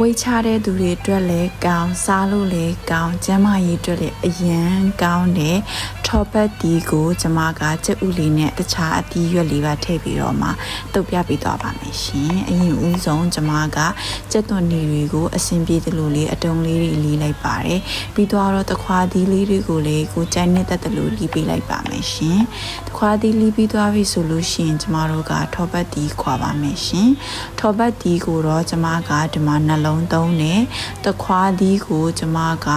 ဝိတ်ချတဲ့သူတွေအတွက်လည်းကောင်းစားလို့လည်းကောင်းကျန်းမာရေးအတွက်လည်းအရန်ကောင်းတယ် ထော်ပတ်တီကိုကျမကကြက်ဥလေးနဲ့တခြားအသီးရွက်လေးပါထည့်ပြီးတော့မှတုပ်ပြပေးသွားပါမယ်ရှင်အရင်ဦးဆုံးကျမကကြက်သွန်နီတွေကိုအစင်ပြေသလိုလေးအတုံးလေးတွေလီးလိုက်ပါတယ်ပြီးတော့တခွာသီးလေးတွေကိုလည်းကိုကြိုက်နေတဲ့တလူလီးပေးလိုက်ပါမယ်ရှင်တခွာသီးလီးပြီးသွားပြီဆိုလို့ရှိရင်ကျမတို့ကထော်ပတ်တီခွာပါမယ်ရှင်ထော်ပတ်တီကိုတော့ကျမကဒီမှာနှလုံးသုံးတယ်တခွာသီးကိုကျမက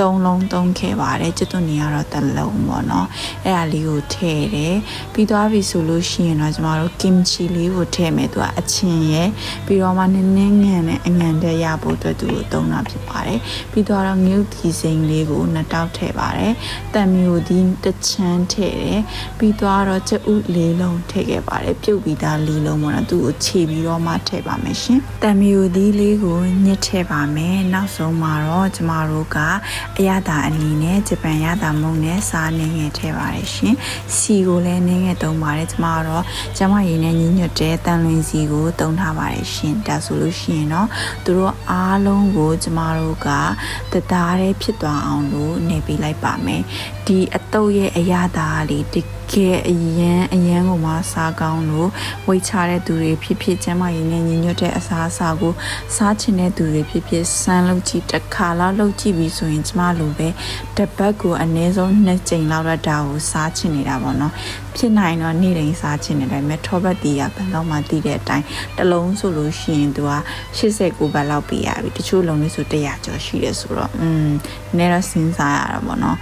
သုံးလုံးသုံးခဲ့ပါတယ်ကျွတ်သွန်နေကတော့တစ်လုံးပေါ့နော်အဲ့ဒါလေးကိုထည့်တယ်ပြီးသွားပြီဆိုလို့ရှိရင်တော့ကျမတို့ kimchi လေးကိုထည့်မယ်သူကအချင်းရဲ့ပြီးတော့မှနည်းနည်းငန်နဲ့အငံတဲ့ရဖို့အတွက်သူကိုသုံးတာဖြစ်ပါတယ်ပြီးတော့ငုတ်ဒီစိန်လေးကိုနှစ်တောက်ထည့်ပါတယ်တံမျိုးဒီတစ်ချမ်းထည့်တယ်ပြီးတော့ကျဥလေးလုံးထည့်ခဲ့ပါတယ်ပြုတ်ပြီးသားလေးလုံးပေါ့နော်သူ့ကိုခြေပြီးတော့မှထည့်ပါမယ်ရှင်တံမျိုးဒီလေးကိုညှစ်ထည့်ပါမယ်နောက်ဆုံးမှာတော့ကျမတို့ကအရသာအနီနဲ့ဂျပန်ရသာမုံနဲ့စားနေငယ်ထည့်ပါတယ်ရှင်စီကိုလည်းနင်းငယ်သုံးပါတယ်ကျမတို့ကျမရည်နဲ့ညညွတ်တဲ့တန်လွင်စီကိုသုံးထားပါတယ်ရှင်ဒါဆိုလို့ရှိရင်တော့သူတို့အားလုံးကိုကျမတို့ကတသားလေးဖြစ်သွားအောင်လို့နေပေးလိုက်ပါမယ်ဒီအတုပ်ရဲ့အရသာလေးတကယ်အရန်အရန်ကိုမှစားကောင်းလို့ဝိတ်ချတဲ့သူတွေဖြစ်ဖြစ်ကျမရည်နဲ့ညညွတ်တဲ့အစားအစာကိုစားချင်တဲ့သူတွေဖြစ်ဖြစ်စမ်းလုပ်ကြည့်တစ်ခါလောက်လုပ်ကြည့်ပြီးဆိုရင်ကျမလိုပဲတစ်ပတ်ကိုအနည်းဆုံးနှစ်ကြိမ်လောက်တော့ဒါကိုစားချင်နေတာပေါ့နော်ဖြစ်နိုင်တော့နေ့တိုင်းစားချင်နေတယ်မဲ့ထောဘတ်တီးကဘယ်တော့မှတည်တဲ့အတိုင်းတစ်လုံးဆိုလို့ရှိရင်သူက89ဘတ်လောက်ပေးရပြီတချို့လုံးလေးဆို100ကျော်ရှိတယ်ဆိုတော့อืมနည်းတော့စဉ်းစားရတာပေါ့နော်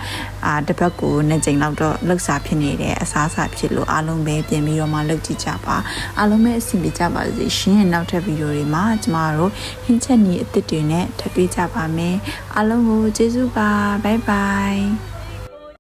အာတစ်ပတ်ကိုနှစ်ကြိမ်လောက်တော့လှုပ်စားဖြစ်နေတယ်အစားအစာဖြစ်လို့အားလုံးပဲပြင်ပြီးတော့မှလုပ်ကြည့်ကြပါအားလုံးပဲအဆင်ပြေကြပါစေရှင်နောက်ထပ်ဗီဒီယိုတွေမှာကျမတို့ဟင်းချက်နီအစ်စ်တွေနဲ့ထပ်တွေ့ကြပါမယ်အားလုံးကိုကျေးဇူးပါဘိုင်ဘိုင်